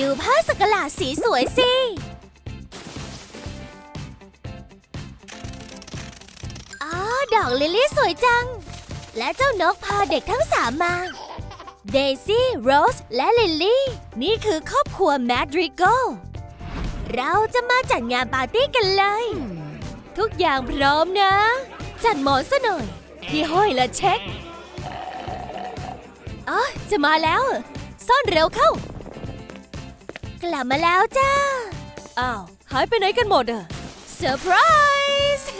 ดูผ้าสกหลาดสีสวยสิ อ๋อ ดอกลิลลี่สวยจัง และเจ้านกพาเด็กทั้งสามมา เดซี่ โรส และลิลลี่ นี่คือครอบครัวแมดริโกเราจะมาจัดงานปาร์ตี้กันเลย ทุกอย่างพร้อมนะ จัดหมอนซะหน่อย ที่ห้อยและเช็คอ๋อจะมาแล้ว ซ่อนเร็วเข้า กลับมาแล้วจ้า อ้าว หายไปไหนกันหมดอะเซอร์ไพรส์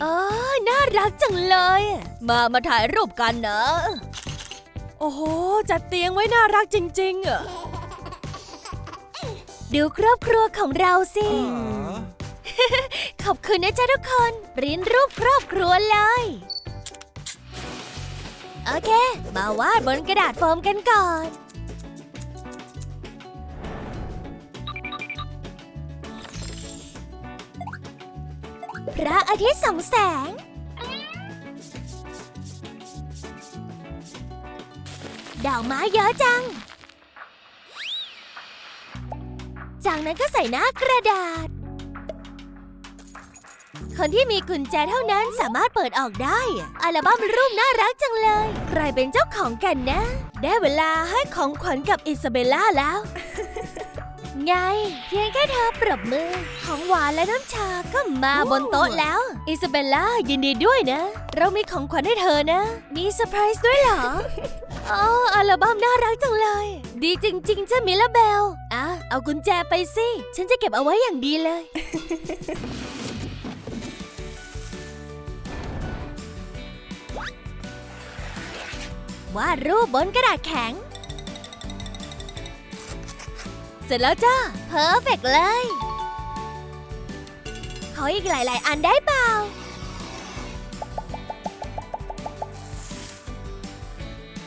เออน่ารักจังเลย มามาถ่ายรูปกันนะ โอ้โห จัดเตียงไว้น่ารักจริง ๆอะดูครอบครัวของเราสิ ขอบคุณนะจ๊ะทุกคนปริ้นรูปครอบครัวเลย โอเค มาวาดบนกระดาษโฟมกันก่อน พระอาทิตย์ส่องแสง ดอกไม้เยอะจัง จากนั้นก็ใส่หน้ากระดาษ คนที่มีกุญแจเท่านั้นสามารถเปิดออกได้ อัลบั้มรูปน่ารักจังเลย ใครเป็นเจ้าของกันนะ ได้เวลาให้ของขวัญกับอิซาเบลล่าแล้ว ไง เพียงแค่เธอปรบมือ ของหวานและน้ำชาก็มาบนโต๊ะแล้ว อิซาเบลล่ายินดีด้วยนะ เรามีของขวัญให้เธอนะ มีเซอร์ไพรส์ด้วยเหรออ๋ออัลบั้มน่ารักจังเลย ดีจริงๆจ้ามิลลาเบลอะเอากุญแจไปสิ ฉันจะเก็บเอาไว้อย่างดีเลย วาดรูปบนกระดาษแข็ง เสร็จแล้วจ้า เพอร์เฟกเลย ขออีกหลาย ๆ อันได้เปล่า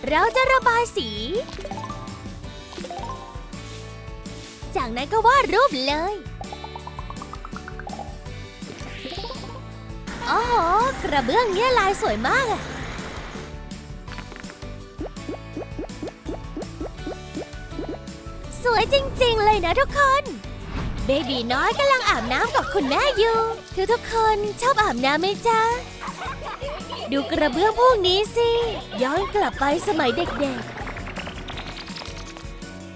เราจะระบายสี จากนั้นก็วาดรูปเลยโอ้โหกระเบื้องเนี่ยลายสวยมากอะ วยจริงๆ เลยนะทุกคน เบบีน้อยกำลังอาบน้ำกับคุณแม่อยู่คือทุกคนชอบอาบน้ำไหมจ๊ะ ดูกระเบื้องพวกนี้สิ ย้อนกลับไปสมัยเด็กๆ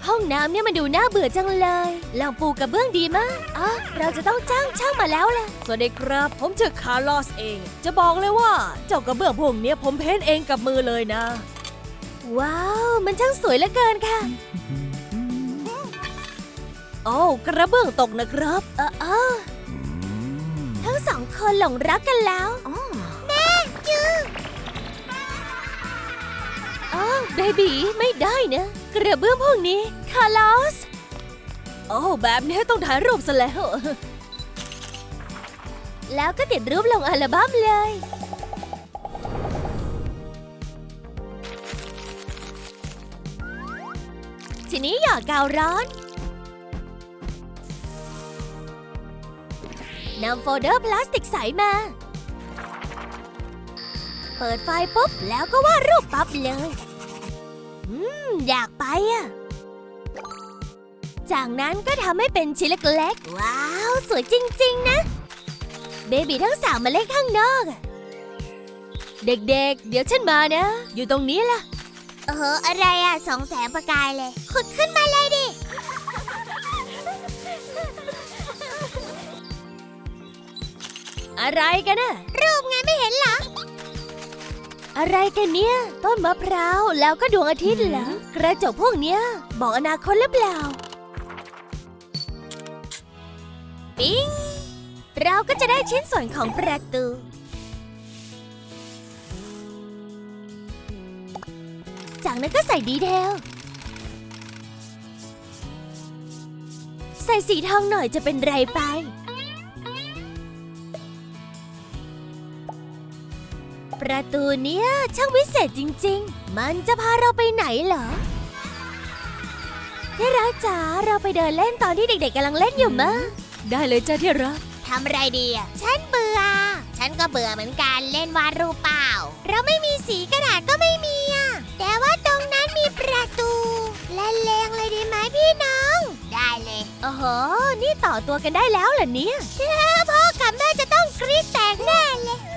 ห้องน้ำเนี่ยมันดูน่าเบื่อจังเลยลองปูกระเบื้องดีมากอ๋อเราจะต้องจ้างช่างมาแล้วล่ะ สวัสดีครับ ผมชื่อคาร์ลอสเอง จะบอกเลยว่า เจ้ากระเบื้องพวกเนี้ยผมเพ้นเองกับมือเลยนะ ว้าว มันช่างสวยเหลือเกินค่ะ โอ้ากระเบื้องตกนะครับเออเออทั้งสองคนหลงรักกันแล้วแม่จืออ๋อเบบีไม่ได้นะ กระเบื้องพวกนี้คาร์ลอสโอ้แบบนี้ต้องถ่ายรูปซะแล้ว แล้วก็ติดรูปลงอัลบั้มเลยทีนี้หยอดกาวร้อน นำโฟลเดอร์พลาสติกใสมา เปิดไฟปุ๊บแล้วก็วาดรูปปั๊บเลย อืม อยากไปอะ จากนั้นก็ทำให้เป็นชิ้นเล็กๆ ว้าว สวยจริง ๆ นะ เบบีทั้งสามมาเล่นข้างนอกเด็กๆเดี๋ยวฉันมานะ อยู่ตรงนี้ล่ะ เอออะไรอะสองแสงประกายเลย ขุดขึ้นมาเลยดิ อะไรกันน่ะ รูปไงไม่เห็นเหรอ อะไรกันเนี่ย ต้นมะพร้าวแล้วก็ดวงอาทิตย์เหรอ กระจกพวกเนี้ย บอกอนาคตหรือเปล่า ปิ๊ง เราก็จะได้ชิ้นส่วนของประตูจากนั้นก็ใส่ดีเทล ใส่สีทองหน่อยจะเป็นไรไป ประตูเนี่ยช่างวิเศษจริง ๆ มันจะพาเราไปไหนเหรอที่รักจ๋าเราไปเดินเล่นตอนที่เด็กๆกำลังเล่นอยู่มั้งได้เลยจ้าที่รักทำไรดีฉันเบื่อ ฉันก็เบื่อเหมือนกันเล่นวาดรูปเปล่า เราไม่มีสีกระดาษก็ไม่มีอะแต่ว่าตรงนั้นมีประตูและเลงเลยดีไหมพี่น้อง ได้เลยโอ้โหนี่ต่อตัวกันได้แล้วเหรอเนี่ยพ่อกับแม่จะต้องกรี๊ดแตกแน่เลย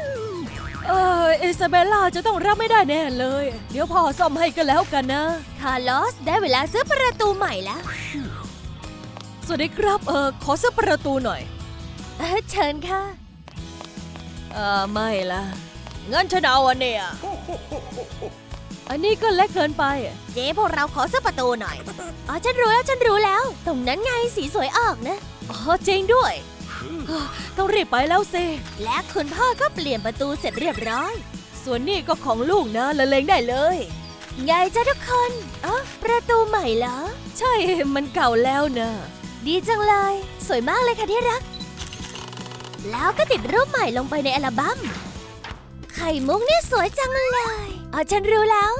เอออิซาเบลล่าจะต้องรับไม่ได้แน่เลย เดี๋ยวพ่อซ่อมให้กันแล้วกันนะ คาร์ลอสได้เวลาซื้อประตูใหม่แล้ว สวัสดีครับ เออขอซื้อประตูหน่อย เอ่อเชิญค่ะ เออไม่ละงั้นฉันเอาอันเนี้ยอันนี้ก็เล็กเกินไป เจ๊พวกเราขอซื้อประตูหน่อย อ๋อ ฉันรู้แล้ว ฉันรู้แล้ว ตรงนั้นไงสีสวยออกนะ อ๋อจริงด้วยเฮ้อ ต้องรีบไปแล้วสิ และคุณพ่อก็เปลี่ยนประตูเสร็จเรียบร้อย ส่วนนี่ก็ของลูกนะละเลงได้เลย ไงจ้าทุกคนอ๋อประตูใหม่เหรอ ใช่มันเก่าแล้วนะดีจังเลย สวยมากเลยค่ะที่รัก แล้วก็ติดรูปใหม่ลงไปในอัลบั้มไข่มุกนี่สวยจังเลยอ๋อฉันรู้แล้ว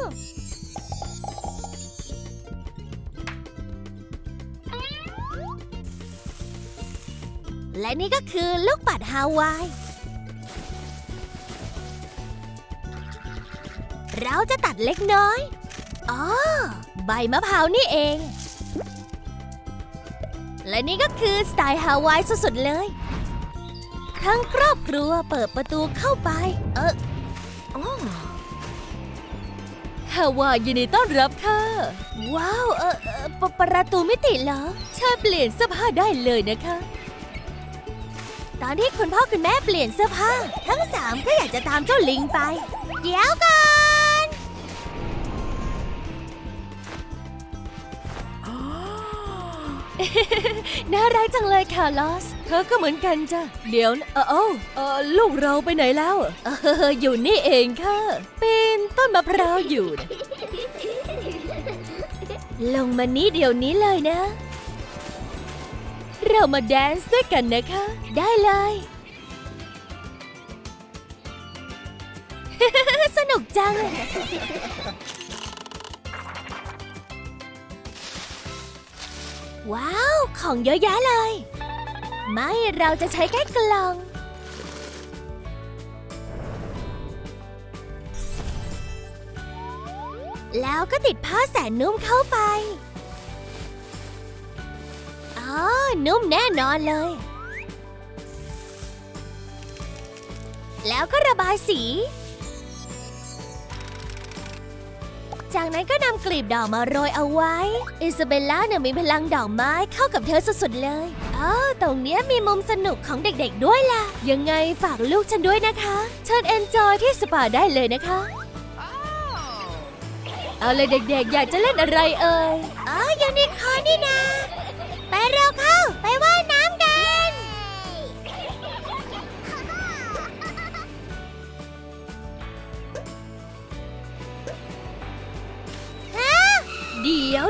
และนี่ก็คือลูกปัดฮาวาย เราจะตัดเล็กน้อย อ๋อ ใบมะพร้าวนี่เอง และนี่ก็คือสไตล์ฮาวายสุดๆเลย ทั้งครอบครัวเปิดประตูเข้าไป เอออ๋อฮาวายยินดีต้อนรับค่ะ ว้าว เออเออปประตูไม่ติเหรอเชิญเปลี่ยนเสื้อผ้าได้เลยนะคะ ตอนที่คุณพ่อคุณแม่เปลี่ยนเสื้อผ้า ทั้งสามก็อยากจะตามเจ้าลิงไป เดี๋ยวก่อนน่ารักจังเลยค่ะลอส เธอก็เหมือนกันจ้ะ เดี๋ยวเออเอ้าเออลูกเราไปไหนแล้วเอออยู่นี่เองค่ะ ปีนต้นมะพร้าวอยู่นะลงมานี้เดี๋ยวนี้เลยนะ เรามาแดนซ์ด้วยกันนะคะ ได้เลย สนุกจัง ว้าว ของเยอะแยะเลย ไม่เราจะใช้แค่กล่อง แล้วก็ติดผ้าแสนนุ่มเข้าไป นุ่มแน่นอนเลย แล้วก็ระบายสี จากนั้นก็นำกลีบดอกมาโรยเอาไว้ อิซาเบลล่าเนี่ยมีพลังดอกไม้เข้ากับเธอสุดๆเลยอ๋อตรงเนี้ยมีมุมสนุกของเด็กๆด้วยล่ะ ยังไงฝากลูกฉันด้วยนะคะ เชิญเอนจอยที่สปาได้เลยนะคะเอาเลยเด็กๆ อยากจะเล่นอะไรเอ่ย อ๋อยูนิคอร์นนี่นะ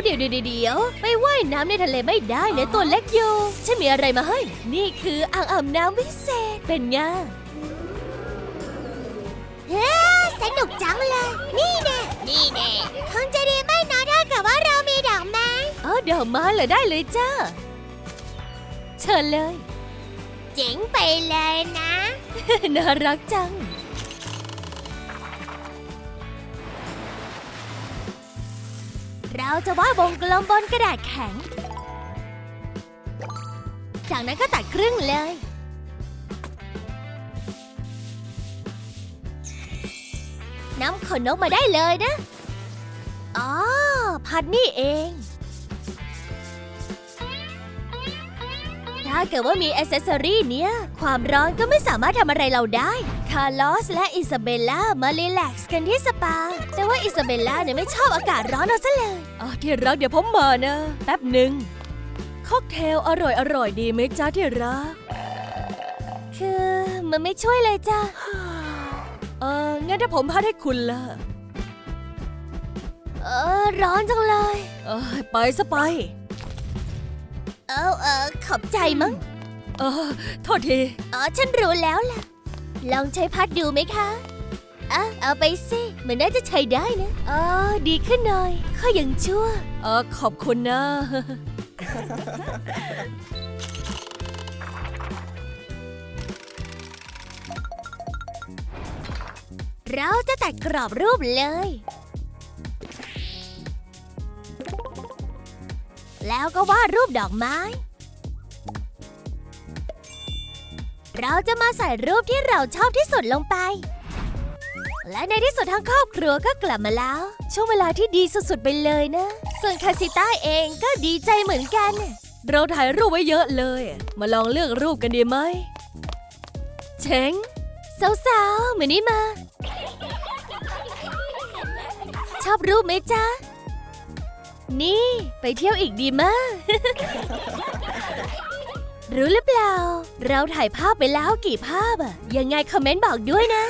เดี๋ยวเดี๋ยวเดี๋ยวเดี๋ยวไปว่ายน้ำในทะเลไม่ได้เนยตัวเล็กอยู่ฉันมีอะไรมาให้นี่คืออ่างอาบน้ำวิเศษเป็นไงเฮ้สนุกจังเลย นี่แน่นี่แน่คงจะดีไม่น้อยถ้าเกิดว่าเรามีดอกไม้เออเดี๋ยวมาเลยได้เลยจ้าเชิญเลย เจ๋งไปเลยนะ น่ารักจัง เราจะวาดวงกลมบนกระดาษแข็ง จากนั้นก็ตัดครึ่งเลย น้ำขนนกมาได้เลยนะ อ๋อ พัดนี่เอง ถ้าเกิดว่ามีอ c เซสซอรี่เนี้ย ความร้อนก็ไม่สามารถทำอะไรเราได้ คาร์ลอสและอิซาเบลล่ามารีแลกซ์กันที่ส อิซาเบลล่าเนี่ยไม่ชอบอากาศร้อนเอาซะเลยอ๋อที่รักเดี๋ยวผมมานะแป๊บหนึ่งค็อกเทลอร่อยอร่อยดีไหมจ้าที่รัก คือมันไม่ช่วยเลยจ้ะเอองั้นถ้าผมพัดให้คุณล่ะเออร้อนจังเลย เออไปซะไป เออเออขอบใจมั้ง เออโทษที อ๋อ ฉันรู้แล้วล่ะ ลองใช้พัดดูไหมคะ อะเอาไปสิมันน่าจะใช้ได้นะอ๋อดีขึ้นหน่อยข้อยังชั่วเออขอบคุณนะ เราจะตัดกรอบรูปเลย แล้วก็วาดรูปดอกไม้ เราจะมาใส่รูปที่เราชอบที่สุดลงไป และในที่สุดทั้งครอบครัวก็กลับมาแล้ว ช่วงเวลาที่ดีสุดๆไปเลยนะ ส่วนคาสิต้าเองก็ดีใจเหมือนกัน เราถ่ายรูปไว้เยอะเลย มาลองเลือกรูปกันดีไหมเช้งสาวๆมานี่มา ชอบรูปไหมจ๊ะ นี่ไปเที่ยวอีกดีมาก รู้หรือเปล่า เราถ่ายภาพไปแล้วกี่ภาพอะยังไงคอมเมนต์บอกด้วยนะ